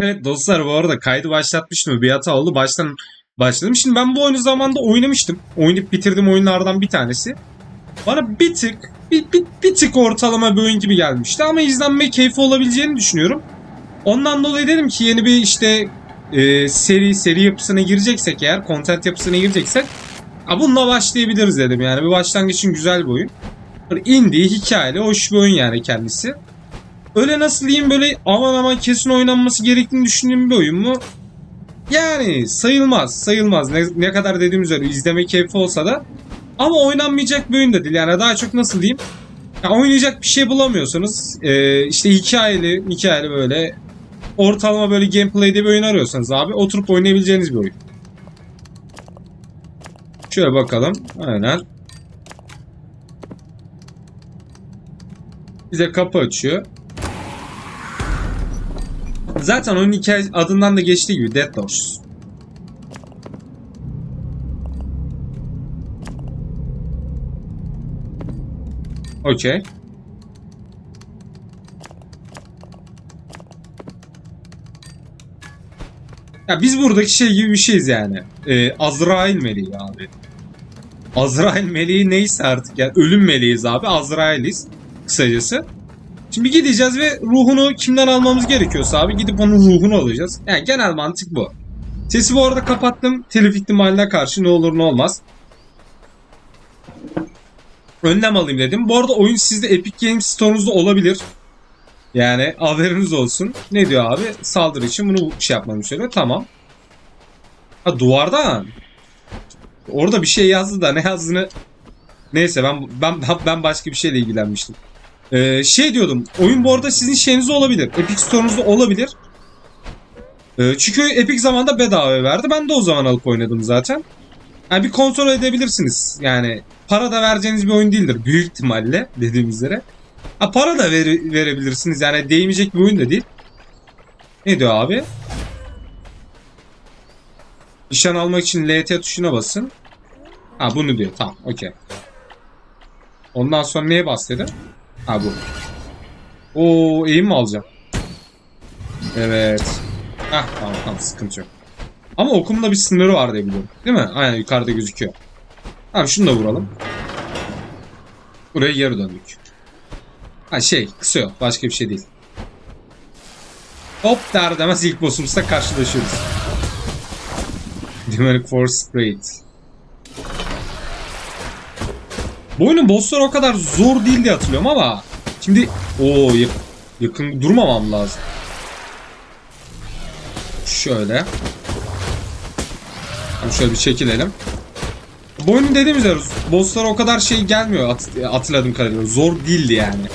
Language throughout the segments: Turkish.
Evet dostlar bu arada kaydı başlatmıştım. Bir hata oldu. Baştan başladım. Şimdi ben bu oyunu zamanda oynamıştım. Oynayıp bitirdiğim oyunlardan bir tanesi. Bana bir tık bir, bir, bir tık ortalama bir oyun gibi gelmişti ama izlenme keyfi olabileceğini düşünüyorum. Ondan dolayı dedim ki yeni bir işte e, seri seri yapısına gireceksek eğer content yapısına gireceksek ha, bununla başlayabiliriz dedim yani bir başlangıç için güzel bir oyun. Böyle indie hikayeli hoş bir oyun yani kendisi. Öyle nasıl diyeyim böyle aman aman kesin oynanması gerektiğini düşündüğüm bir oyun mu? Yani sayılmaz sayılmaz ne, ne kadar dediğim üzere izleme keyfi olsa da ama oynanmayacak bir oyun da değil yani daha çok nasıl diyeyim ya oynayacak bir şey bulamıyorsanız e, işte hikayeli hikayeli böyle ortalama böyle gameplay'de bir oyun arıyorsanız abi oturup oynayabileceğiniz bir oyun. Şöyle bakalım. Aynen. Bize kapı açıyor. Zaten oyunun hikaye adından da geçtiği gibi Dead Doors. Okey. Ya biz buradaki şey gibi bir şeyiz yani. Ee, Azrail meleği abi. Azrail meleği neyse artık yani ölüm meleğiz abi. Azrail'iz kısacası. Şimdi gideceğiz ve ruhunu kimden almamız gerekiyorsa abi gidip onun ruhunu alacağız. Yani genel mantık bu. Sesi bu arada kapattım. Telif ihtimaline karşı ne olur ne olmaz. Önlem alayım dedim. Bu arada oyun sizde Epic Games Store'unuzda olabilir. Yani haberiniz olsun. Ne diyor abi? Saldırı için bunu şey yapmamı söylüyor. Tamam. Ha duvardan. Orada bir şey yazdı da ne yazdığını Neyse ben ben ben başka bir şeyle ilgilenmiştim. Ee, şey diyordum. Oyun bu arada sizin şeyinizde olabilir. Epic Store'unuzda olabilir. Ee, çünkü Epic zamanda bedava verdi. Ben de o zaman alıp oynadım zaten. Yani bir kontrol edebilirsiniz. Yani para da vereceğiniz bir oyun değildir. Büyük ihtimalle dediğim üzere. Ha para da vere- verebilirsiniz. Yani değmeyecek bir oyun da değil. Ne diyor abi? Nişan almak için LT tuşuna basın. Ha bunu diyor. Tamam. Okey. Ondan sonra neye bas dedi? Ha bu. Oo eğim mi alacağım? Evet. Hah tamam tamam sıkıntı yok. Ama okumda bir sınırı var diye biliyorum. Değil mi? Aynen yukarıda gözüküyor. Tamam şunu da vuralım. Buraya geri döndük. Ha şey kısa yok. Başka bir şey değil. Hop der demez ilk boss'umuzla karşılaşıyoruz. Demonic Force Straight. Bu oyunun bossları o kadar zor değil diye hatırlıyorum ama şimdi o yakın, durmamam lazım. Şöyle. Tamam şöyle bir çekilelim. Bu oyunun dediğim üzere bosslara o kadar şey gelmiyor at, hatırladığım kadarıyla. Zor değildi yani.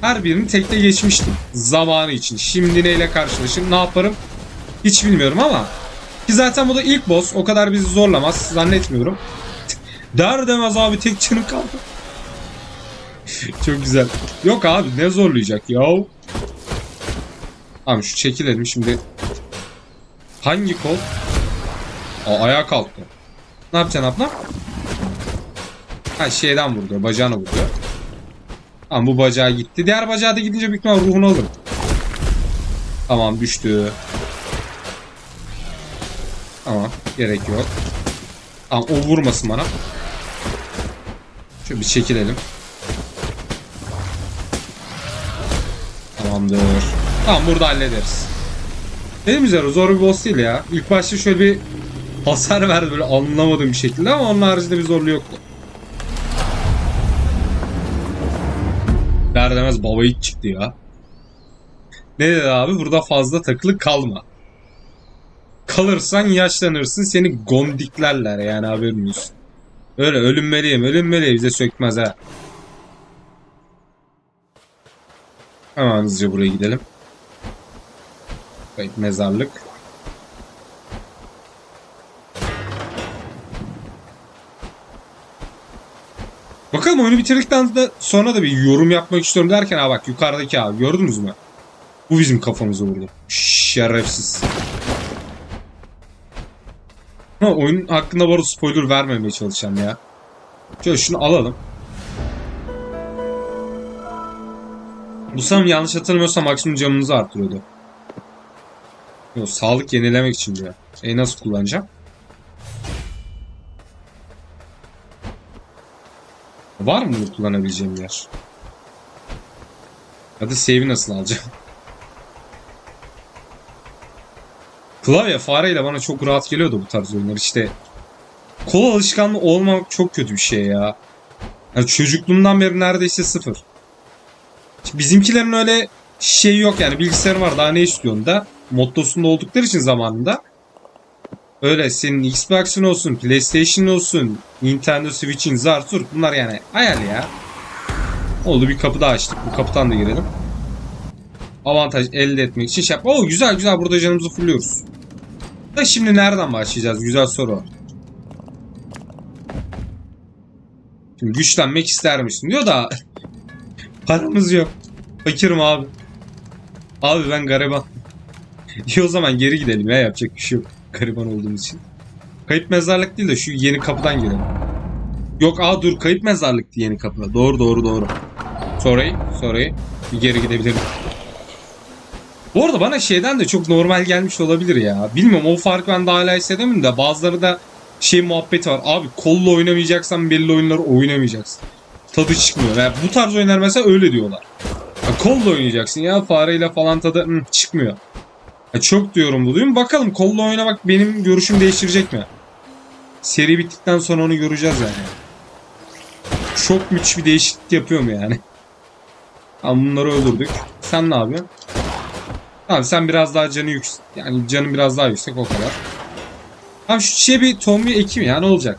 Her birini tekte geçmiştim. Zamanı için. Şimdi neyle karşılaşırım ne yaparım hiç bilmiyorum ama. Ki zaten bu da ilk boss. O kadar bizi zorlamaz zannetmiyorum. Der demez abi tek canım kaldı. Çok güzel. Yok abi ne zorlayacak ya? Tamam şu çekilelim şimdi. Hangi kol? Aa ayağa kalktı. Ne yapacaksın abla? Ha şeyden vurdu. Bacağına vurdu. Tamam bu bacağı gitti. Diğer bacağı da gidince büyük ihtimal ruhunu alır. Tamam düştü. Tamam gerek yok. Tamam o vurmasın bana. Şöyle bir çekilelim. Tamamdır. Tamam burada hallederiz. Dedim üzere zor bir boss değil ya. İlk başta şöyle bir hasar verdi böyle anlamadığım bir şekilde ama onun haricinde bir zorluğu yoktu. Der demez baba hiç çıktı ya. Ne dedi abi? Burada fazla takılı kalma. Kalırsan yaşlanırsın seni gondiklerler yani haberin olsun. Öyle ölünmeliyim ölünmeliyim bize sökmez ha. Hemen hızlıca buraya gidelim. Kayıp mezarlık. Bakalım oyunu bitirdikten sonra da bir yorum yapmak istiyorum derken ha bak yukarıdaki abi gördünüz mü? Bu bizim kafamızı vurdu. Şerefsiz. Ama oyun hakkında bu arada spoiler vermemeye çalışacağım ya. Şöyle şunu alalım. Bu sanırım yanlış hatırlamıyorsam maksimum camımızı artırıyordu. Yok sağlık yenilemek için diyor. E nasıl kullanacağım? Var mı bunu kullanabileceğim yer? Ya da save'i nasıl alacağım? Klavye fareyle bana çok rahat geliyordu bu tarz oyunlar. İşte kol alışkanlığı olmamak çok kötü bir şey ya. Yani çocukluğumdan beri neredeyse sıfır. Bizimkilerin öyle şey yok yani bilgisayarı var daha ne istiyorsun da mottosunda oldukları için zamanında öyle senin Xbox'ın olsun, PlayStation olsun, Nintendo Switch'in zar tur bunlar yani hayal ya. Oldu bir kapı daha açtık. Bu kapıdan da girelim. Avantaj elde etmek için şey yap. Oo güzel güzel burada canımızı fulluyoruz. Şimdi nereden başlayacağız? Güzel soru. Şimdi güçlenmek ister misin diyor da paramız yok. Fakirim abi. Abi ben gariban. İyi o zaman geri gidelim ya yapacak bir şey yok. Gariban olduğumuz için. Kayıp mezarlık değil de şu yeni kapıdan girelim. Yok aa dur kayıp mezarlıktı yeni kapıda. Doğru doğru doğru. Sorry sorry. Bir geri gidebilirim. Bu arada bana şeyden de çok normal gelmiş olabilir ya. Bilmiyorum o farkı ben daha hala hissedemiyorum da bazıları da şey muhabbeti var. Abi kolla oynamayacaksan belli oyunları oynamayacaksın. Tadı çıkmıyor. Yani bu tarz oyunlar mesela öyle diyorlar. Ya kolla oynayacaksın ya fareyle falan tadı hı, çıkmıyor. Ya çok diyorum bu duyum. Bakalım kolla oynamak benim görüşüm değiştirecek mi? Seri bittikten sonra onu göreceğiz yani. Çok müthiş bir değişiklik yapıyor mu yani? Tamam bunları öldürdük. Sen ne yapıyorsun? Tamam sen biraz daha canı yüksek. Yani canın biraz daha yüksek o kadar. Tamam şu çiçeğe bir tohum ekim ya ne olacak?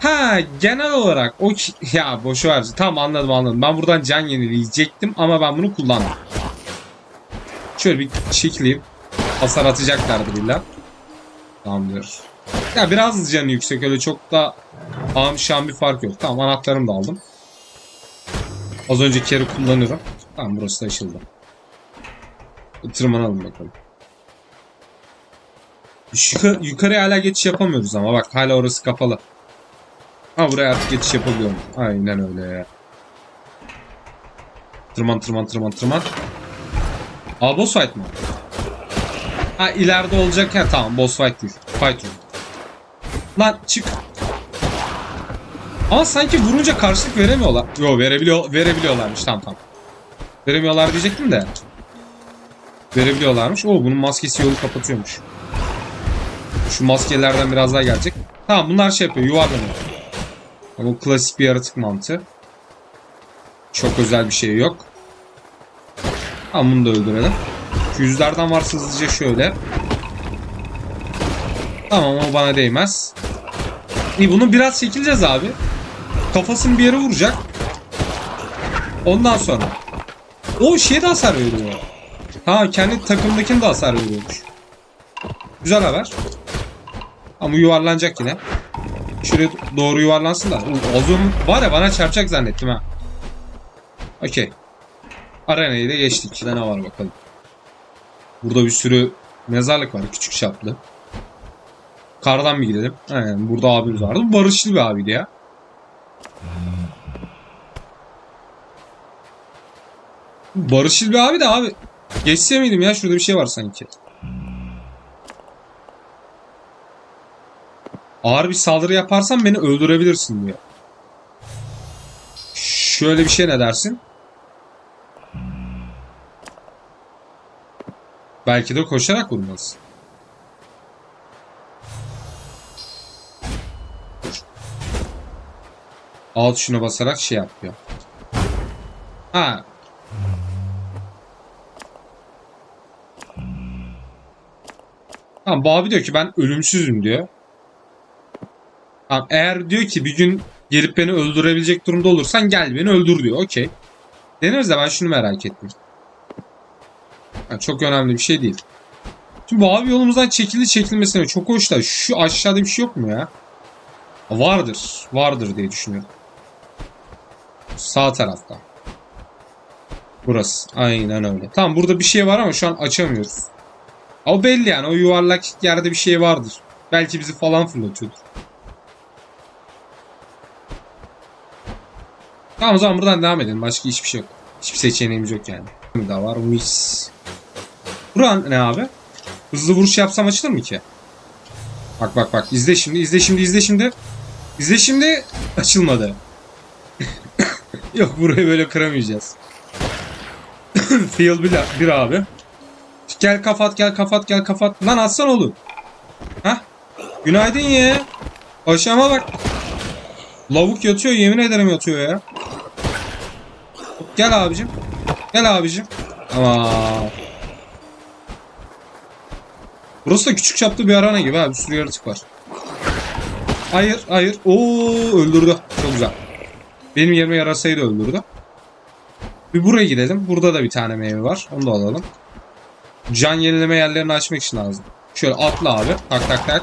Ha genel olarak o ki- ya boşu ver. Tamam anladım anladım. Ben buradan can yenileyecektim ama ben bunu kullandım. Şöyle bir çekileyim. Hasar atacaklardır illa. Tamamdır. Ya biraz canı yüksek öyle çok da ağım şam bir fark yok. Tamam anahtarımı da aldım. Az önce kere kullanırım. Tamam burası da açıldı. Tırmanalım bakalım. Yukarı, yukarıya hala geçiş yapamıyoruz ama bak hala orası kapalı. Ha buraya artık geçiş yapabiliyorum. Aynen öyle ya. Tırman tırman tırman tırman. Aa boss fight mı? Ha ileride olacak ya tamam boss fight değil. Fight room. Lan çık. Ama sanki vurunca karşılık veremiyorlar. Yo verebiliyor verebiliyorlarmış tamam tamam. Veremiyorlar diyecektim de. Verebiliyorlarmış. Oo bunun maskesi yolu kapatıyormuş. Şu maskelerden biraz daha gelecek. Tamam bunlar şey yapıyor yuvarlanıyor. Bu klasik bir yaratık mantığı. Çok özel bir şey yok. Tamam bunu da öldürelim. Yüzlerden varsa hızlıca şöyle. Tamam o bana değmez. İyi bunu biraz çekileceğiz abi. Kafasını bir yere vuracak. Ondan sonra. O şeye de hasar veriyor. Ha kendi takımdakine de hasar veriyormuş. Güzel haber. Ama yuvarlanacak yine. Şuraya doğru yuvarlansın da. Ozum var ya bana çarpacak zannettim ha. Okey. Arenayı da geçtik. İçinde ne var bakalım. Burada bir sürü mezarlık var. Küçük çaplı. Kardan bir gidelim. Aynen burada abimiz vardı. Bu barışçıl bir abiydi ya. Barışçıl bir abi de abi. Geçse miydim ya? Şurada bir şey var sanki. Ağır bir saldırı yaparsan beni öldürebilirsin diyor. Şöyle bir şey ne dersin? Belki de koşarak vurmalısın. Alt şuna basarak şey yapıyor. Ha. Tamam bu abi diyor ki ben ölümsüzüm diyor. Tamam eğer diyor ki bir gün gelip beni öldürebilecek durumda olursan gel beni öldür diyor. Okey. Deneriz de ben şunu merak ettim. Ha, çok önemli bir şey değil. Şimdi bu abi yolumuzdan çekildi çekilmesine çok hoş da şu aşağıda bir şey yok mu ya? Vardır. Vardır diye düşünüyorum. Sağ tarafta. Burası. Aynen öyle. Tamam burada bir şey var ama şu an açamıyoruz. O belli yani. O yuvarlak yerde bir şey vardır. Belki bizi falan fırlatıyordur. Tamam o zaman buradan devam edelim. Başka hiçbir şey yok. Hiçbir seçeneğimiz yok yani. Daha var. Mis. Buran ne abi? Hızlı vuruş yapsam açılır mı ki? Bak bak bak izle şimdi izle şimdi izle şimdi. İzle şimdi açılmadı. Yok burayı böyle kıramayacağız. Fail bir, bir abi. Gel kafat gel kafat gel kafat. Lan atsan oğlum. Hah. Günaydın ya. Aşağıma bak. Lavuk yatıyor yemin ederim yatıyor ya. Gel abicim. Gel abicim. Ama Burası da küçük çaplı bir arana gibi abi. Bir sürü yaratık var. Hayır, hayır. Oo öldürdü. Çok güzel. Benim yerime yarasayı da öldürdü. Bir buraya gidelim. Burada da bir tane meyve var. Onu da alalım. Can yenileme yerlerini açmak için lazım. Şöyle atla abi. Tak tak tak.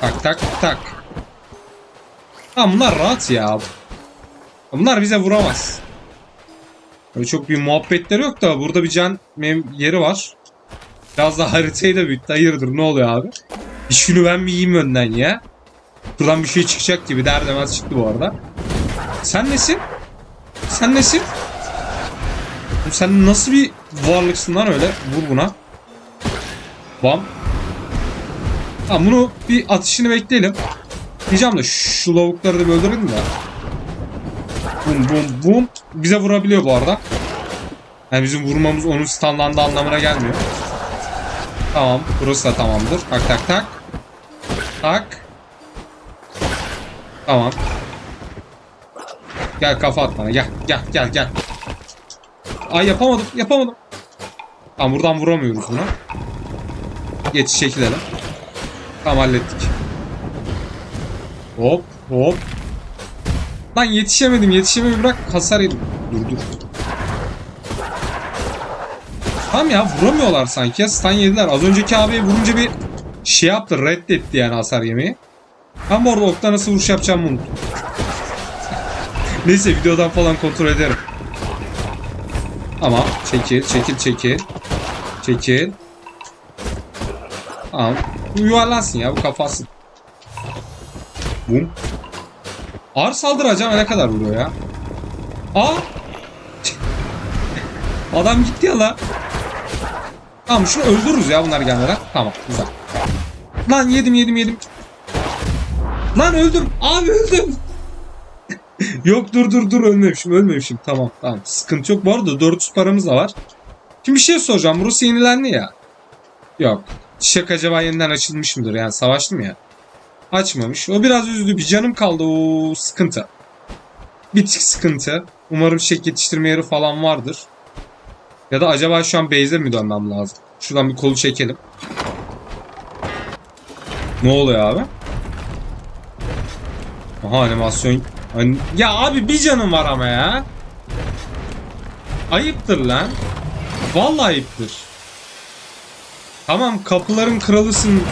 Tak tak tak. Ha bunlar rahat ya. Bunlar bize vuramaz. Öyle çok bir muhabbetleri yok da burada bir can yeri var. Biraz da haritayı da büyüttü. Hayırdır ne oluyor abi? Bir şunu ben bir yiyeyim önden ya. Buradan bir şey çıkacak gibi der demez çıktı bu arada. Sen nesin? Sen nesin? Sen nasıl bir varlıksın lan öyle? Vur buna. Bam. Tamam bunu bir atışını bekleyelim. Diyeceğim de şu lavukları da öldürelim de. Bum bum bum. Bize vurabiliyor bu arada. Yani bizim vurmamız onun standlandığı anlamına gelmiyor. Tamam. Burası da tamamdır. Tak tak tak. Tak. Tamam. Gel kafa at bana. Gel. Gel gel gel. Ay yapamadım. Yapamadım. Tamam buradan vuramıyoruz buna. Geç çekilelim. Tamam hallettik. Hop hop. Lan yetişemedim yetişemedim bırak hasar yedim. Dur dur. Tamam ya vuramıyorlar sanki ya stun yediler. Az önceki abiye vurunca bir şey yaptı reddetti yani hasar yemeği. Ben bu arada okta nasıl vuruş yapacağımı unuttum. Neyse videodan falan kontrol ederim. Ama çekil çekil çekil. Çekil. Tamam. Yuvarlansın ya bu kafasın. Bum. Ağır saldırı acaba ne kadar vuruyor ya? Aa! Adam gitti ya la. Tamam şunu öldürürüz ya bunlar gelmeden. Tamam güzel. Lan yedim yedim yedim. Lan öldüm. Abi öldüm. yok dur dur dur ölmemişim ölmemişim. Tamam tamam sıkıntı yok. Bu arada 400 paramız da var. Şimdi bir şey soracağım. Burası yenilendi ya. Yok. Çiçek acaba yeniden açılmış mıdır? Yani savaştım ya. Açmamış. O biraz üzdü. Bir canım kaldı. O sıkıntı. Bir tık sıkıntı. Umarım çiçek yetiştirme yeri falan vardır. Ya da acaba şu an base'e mi dönmem lazım? Şuradan bir kolu çekelim. Ne oluyor abi? Aha animasyon. An- Ya abi bir canım var ama ya. Ayıptır lan. Vallahi ayıptır. Tamam kapıların kralısın.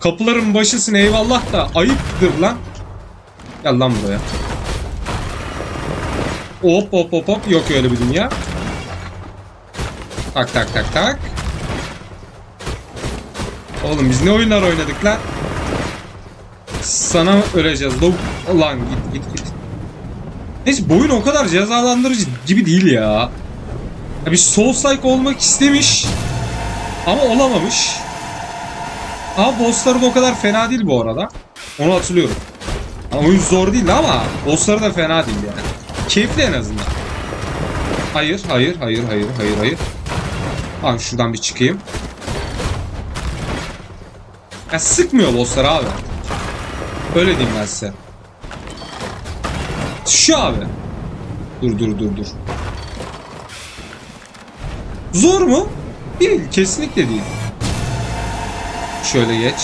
Kapıların başısın eyvallah da ayıptır lan. Gel lan buraya. Hop hop hop hop yok öyle bir dünya. Tak tak tak tak. Oğlum biz ne oyunlar oynadık lan? Sana öleceğiz. Lan git git git. Neyse bu oyun o kadar cezalandırıcı gibi değil ya. ya bir Souls-like olmak istemiş. Ama olamamış. Ama bossları da o kadar fena değil bu arada. Onu hatırlıyorum. Ama oyun zor değil ama bossları da fena değil yani. Keyifli en azından. Hayır, hayır, hayır, hayır, hayır, hayır. Abi şuradan bir çıkayım. Ya sıkmıyor bosslar abi. Öyle diyeyim ben size. Şu abi. Dur dur dur dur. Zor mu? Değil. Kesinlikle değil. Şöyle geç.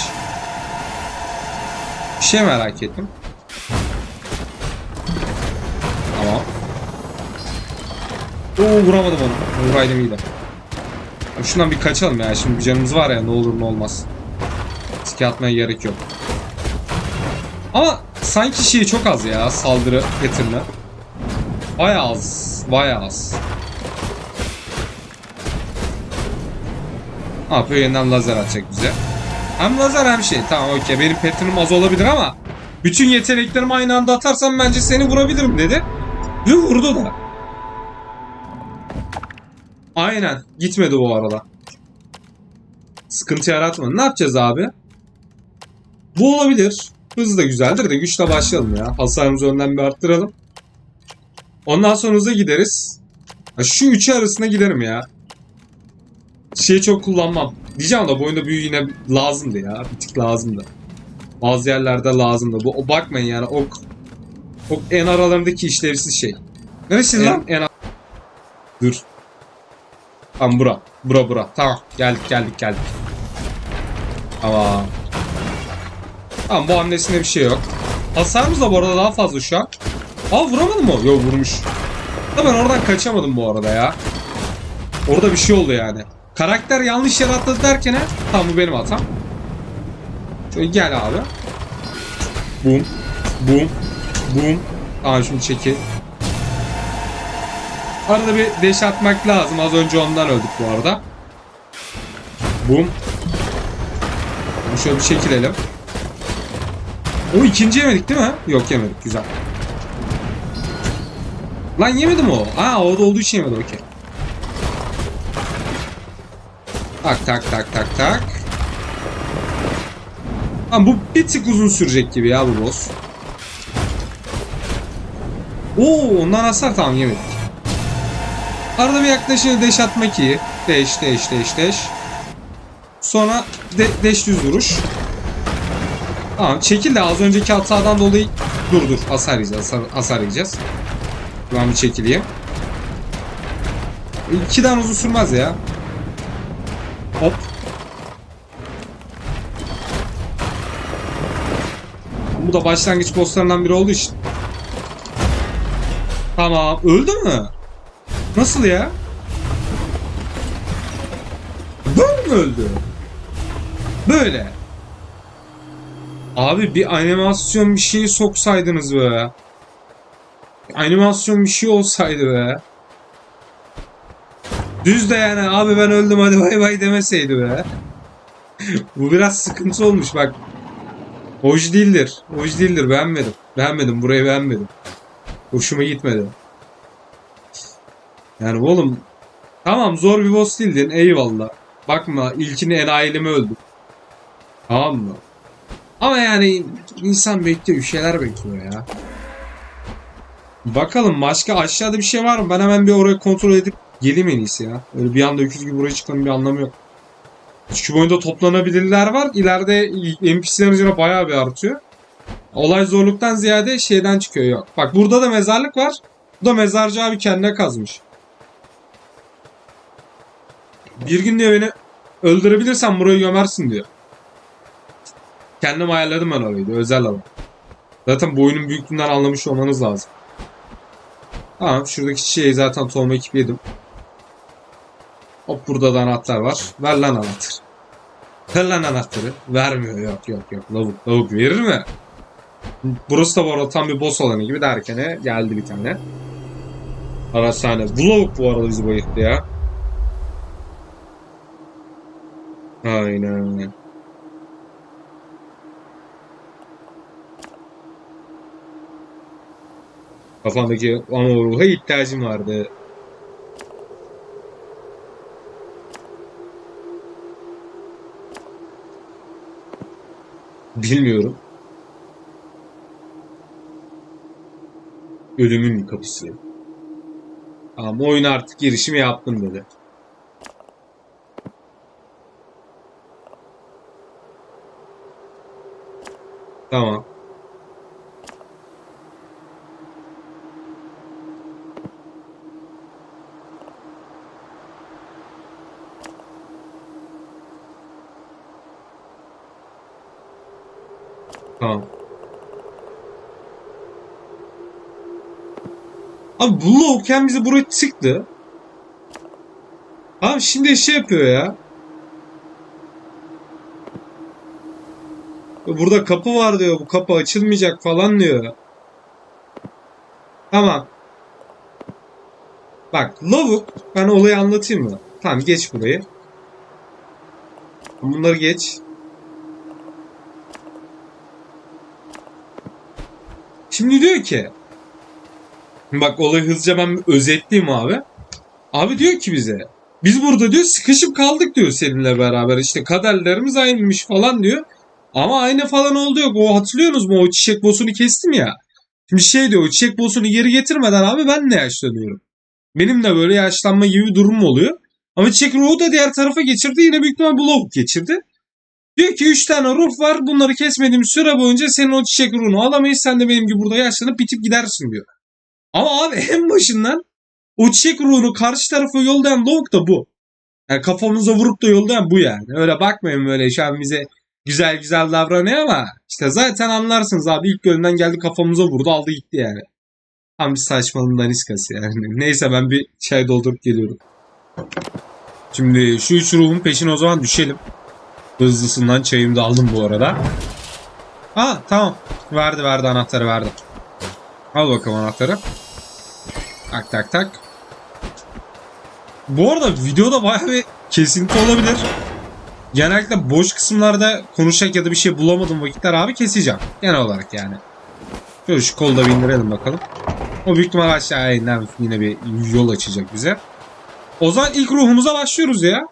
Bir şey merak ettim. Tamam. Oo vuramadım onu. Vuraydım iyiydi. Abi Şundan bir kaçalım ya. Şimdi bir canımız var ya ne olur ne olmaz. Riske atmaya gerek yok. Ama sanki şey çok az ya saldırı getirme. Baya az. Baya az. Ne yapıyor? Yeniden lazer atacak bize. Hem lazer hem şey. Tamam okey. Benim pattern'ım az olabilir ama bütün yeteneklerimi aynı anda atarsam bence seni vurabilirim dedi. Ve vurdu da. Aynen. Gitmedi bu arada. Sıkıntı yaratmadı. Ne yapacağız abi? Bu olabilir. Hız da güzeldir de güçle başlayalım ya. Hasarımızı önden bir arttıralım. Ondan sonra hıza gideriz. Şu üçü arasında giderim ya. Şeyi çok kullanmam. Diyeceğim da bu oyunda büyü yine lazımdı ya. Bir tık lazımdı. Bazı yerlerde lazımdı. Bu o bakmayın yani ok ok en aralarındaki işlevsiz şey. Neresi lan? En Dur. Tamam bura. Bura bura. Tamam. Geldik geldik geldik. Tamam. Tamam bu hamlesinde bir şey yok. Hasarımız da bu arada daha fazla şu an. Aa vuramadı mı? Yok vurmuş. Da ben oradan kaçamadım bu arada ya. Orada bir şey oldu yani. Karakter yanlış yere atladı derken he, tamam bu benim hatam. Şöyle gel abi. Boom. Boom. Boom. Tamam şimdi çekil. Arada bir deş atmak lazım. Az önce ondan öldük bu arada. Boom. Bunu Şöyle bir çekilelim. O ikinci yemedik değil mi? Yok yemedik. Güzel. Lan yemedim o. Aa o da olduğu için yemedi. Okey. Tak tak tak tak tak. Tamam bu bir tık uzun sürecek gibi ya bu boss. Oo ondan hasar tamam yemedik. Arada bir yaklaşır deş atmak iyi. Deş deş deş deş. Sonra de, deş düz vuruş. Tamam çekil de az önceki hatadan dolayı dur dur hasar yiyeceğiz hasar, hasar yiyeceğiz. Ben bir çekileyim. İkiden uzun sürmez ya. Hop. Bu da başlangıç bosslarından biri olduğu için. Tamam. Öldü mü? Nasıl ya? Böyle mi öldü? Böyle. Abi bir animasyon bir şeyi soksaydınız be. Animasyon bir şey olsaydı be. Düz de yani abi ben öldüm hadi bay bay demeseydi be. Bu biraz sıkıntı olmuş bak. Hoş değildir. Hoş değildir beğenmedim. Beğenmedim burayı beğenmedim. Hoşuma gitmedi. Yani oğlum tamam zor bir boss değildin eyvallah. Bakma ilkini enayilime öldüm. Tamam mı? Ama yani insan bekliyor bir şeyler bekliyor ya. Bakalım başka aşağıda bir şey var mı? Ben hemen bir orayı kontrol edip geleyim en iyisi ya. Öyle bir anda öküz gibi buraya çıkmanın bir anlamı yok. Çünkü bu oyunda toplanabilirler var. İleride NPC'lerin hızına bayağı bir artıyor. Olay zorluktan ziyade şeyden çıkıyor yok. Bak burada da mezarlık var. Bu da mezarcı abi kendine kazmış. Bir gün diyor beni öldürebilirsen burayı gömersin diyor. Kendim ayarladım ben orayı diyor. Özel alan. Zaten bu oyunun büyüklüğünden anlamış olmanız lazım. Tamam şuradaki çiçeği zaten tohum ekip yedim. Hop burada da anahtar var. Ver lan anahtarı. Ver lan anahtarı. Vermiyor yok yok yok. Lavuk lavuk verir mi? Burası da arada tam bir boss alanı gibi derken geldi bir tane. Arasane. Bu lavuk bu arada bizi bayılttı ya. Aynen. Kafamdaki ama ruha ihtiyacım vardı. Bilmiyorum. Ölümün kapısı. Ama oyun artık girişimi yaptım dedi. Tamam. Tamam. Abi bu Loken bizi buraya tıktı. Abi şimdi şey yapıyor ya. Burada kapı var diyor. Bu kapı açılmayacak falan diyor. Tamam. Bak lavuk. Ben olayı anlatayım mı? Tamam geç burayı. Bunları geç. Şimdi diyor ki bak olayı hızlıca ben özetleyeyim abi. Abi diyor ki bize Biz burada diyor sıkışıp kaldık diyor seninle beraber. İşte kaderlerimiz aynıymış falan diyor. Ama aynı falan oldu yok. O hatırlıyorsunuz mu? O çiçek bosunu kestim ya. Şimdi şey diyor o çiçek bosunu geri getirmeden abi ben de yaşlanıyorum. Benim de böyle yaşlanma gibi bir durum oluyor. Ama çiçek ruhu da diğer tarafa geçirdi. Yine büyük ihtimal lavuk geçirdi. Diyor ki 3 tane ruh var. Bunları kesmediğim süre boyunca senin o çiçek ruhunu alamayız. Sen de benim gibi burada yaşlanıp bitip gidersin diyor. Ama abi en başından o çiçek ruhunu karşı tarafa yollayan lavuk da bu. Yani kafamıza vurup da yollayan bu yani. Öyle bakmayın böyle şu an bize güzel güzel davranıyor ama işte zaten anlarsınız abi ilk bölümden geldi kafamıza vurdu aldı gitti yani. Tam bir saçmalığın daniskası yani. Neyse ben bir çay doldurup geliyorum. Şimdi şu üç ruhun peşine o zaman düşelim. Hızlısından çayımı da aldım bu arada. Ha tamam. Verdi verdi anahtarı verdi. Al bakalım anahtarı. Tak tak tak. Bu arada videoda bayağı bir kesinti olabilir. Genellikle boş kısımlarda konuşacak ya da bir şey bulamadığım vakitler abi keseceğim. Genel olarak yani. Şöyle şu kolu da bir indirelim bakalım. O büyük ihtimal aşağıya iner yine bir yol açacak bize. O zaman ilk ruhumuza başlıyoruz ya.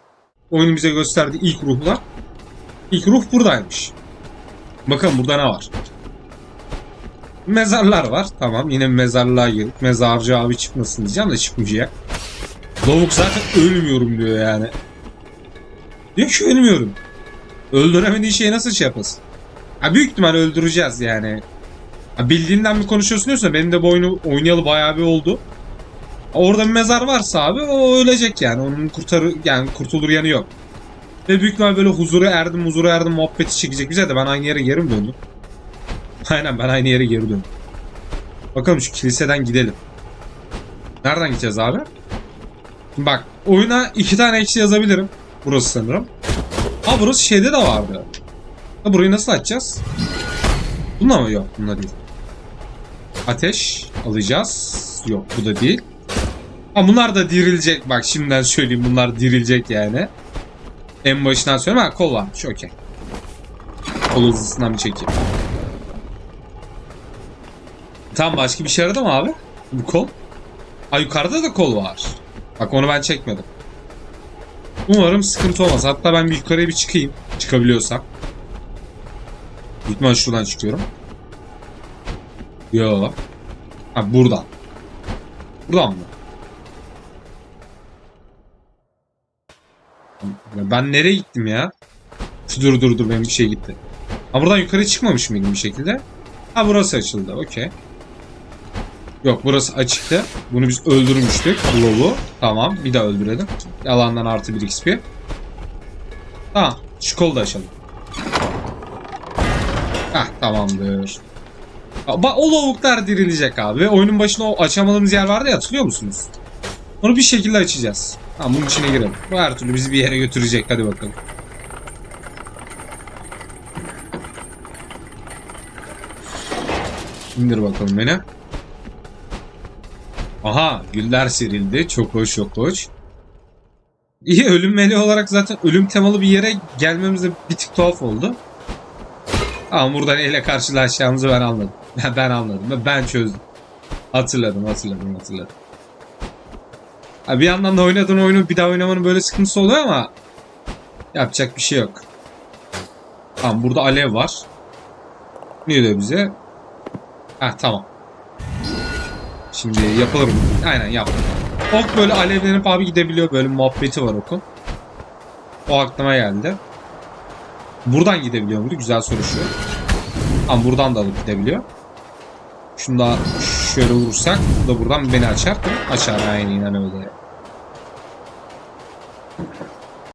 Oyunun bize gösterdiği ilk ruhlar. İlk ruh buradaymış. Bakalım burada ne var? Mezarlar var. Tamam yine mezarlığa girdik. Mezarcı abi çıkmasın diyeceğim de çıkmayacak. Lavuk zaten ölmüyorum diyor yani. Diyor ki ölmüyorum. Öldüremediği şeyi nasıl şey yapasın? Ha, büyük ihtimal öldüreceğiz yani. Ha, bildiğinden mi konuşuyorsun diyorsa benim de bu oyunu oynayalı bayağı bir oldu. Orada bir mezar varsa abi o ölecek yani. Onun kurtarı yani kurtulur yanı yok. Ve büyük ihtimal böyle huzura erdim huzura erdim muhabbeti çekecek bize de ben aynı yere geri mi döndüm? Aynen ben aynı yere geri döndüm. Bakalım şu kiliseden gidelim. Nereden gideceğiz abi? Şimdi bak oyuna iki tane eksi yazabilirim. Burası sanırım. Ha burası şeyde de vardı. Ha burayı nasıl açacağız? Bununla mı? Yok bununla değil. Ateş alacağız. Yok bu da değil. Ha bunlar da dirilecek. Bak şimdiden söyleyeyim bunlar dirilecek yani. En başından söyleyeyim. Ha kol varmış okey. Kol hızlısından bir çekeyim. Tam başka bir şey aradı mı abi? Bu kol. Ha yukarıda da kol var. Bak onu ben çekmedim. Umarım sıkıntı olmaz. Hatta ben bir yukarıya bir çıkayım. Çıkabiliyorsam. İhtimalle şuradan çıkıyorum. Yo. Ha buradan. Buradan mı? Ya Ben nereye gittim ya? Dur dur dur benim bir şey gitti. Ha buradan yukarı çıkmamış mıydım bir şekilde? Ha burası açıldı okey. Yok burası açıktı. Bunu biz öldürmüştük. Low'u. Tamam bir daha öldürelim. Yalandan artı 1 XP. Tamam şu kolu da açalım. Hah tamamdır. O lavuklar dirilecek abi. Ve oyunun başında o açamadığımız yer vardı ya hatırlıyor musunuz? Onu bir şekilde açacağız. Tamam bunun içine girelim. Bu her türlü bizi bir yere götürecek. Hadi bakalım. İndir bakalım beni. Aha güller serildi. Çok hoş çok hoş. İyi ölüm meleği olarak zaten ölüm temalı bir yere gelmemiz de bir tık tuhaf oldu. Ama burada neyle karşılaşacağımızı ben anladım. Ben anladım. Ben çözdüm. Hatırladım hatırladım hatırladım. Ha, bir yandan da oynadığın oyunu bir daha oynamanın böyle sıkıntısı oluyor ama yapacak bir şey yok. Tamam burada alev var. Ne diyor bize? Ha tamam. Şimdi yapılır mı? Aynen yap. Ok böyle alevlenip abi gidebiliyor. Böyle muhabbeti var okun. O aklıma geldi. Buradan gidebiliyor muydu? Güzel soru şu. Ama buradan da gidebiliyor. Şunu da şöyle vurursak bu da buradan beni açar. Açar aynen öyle.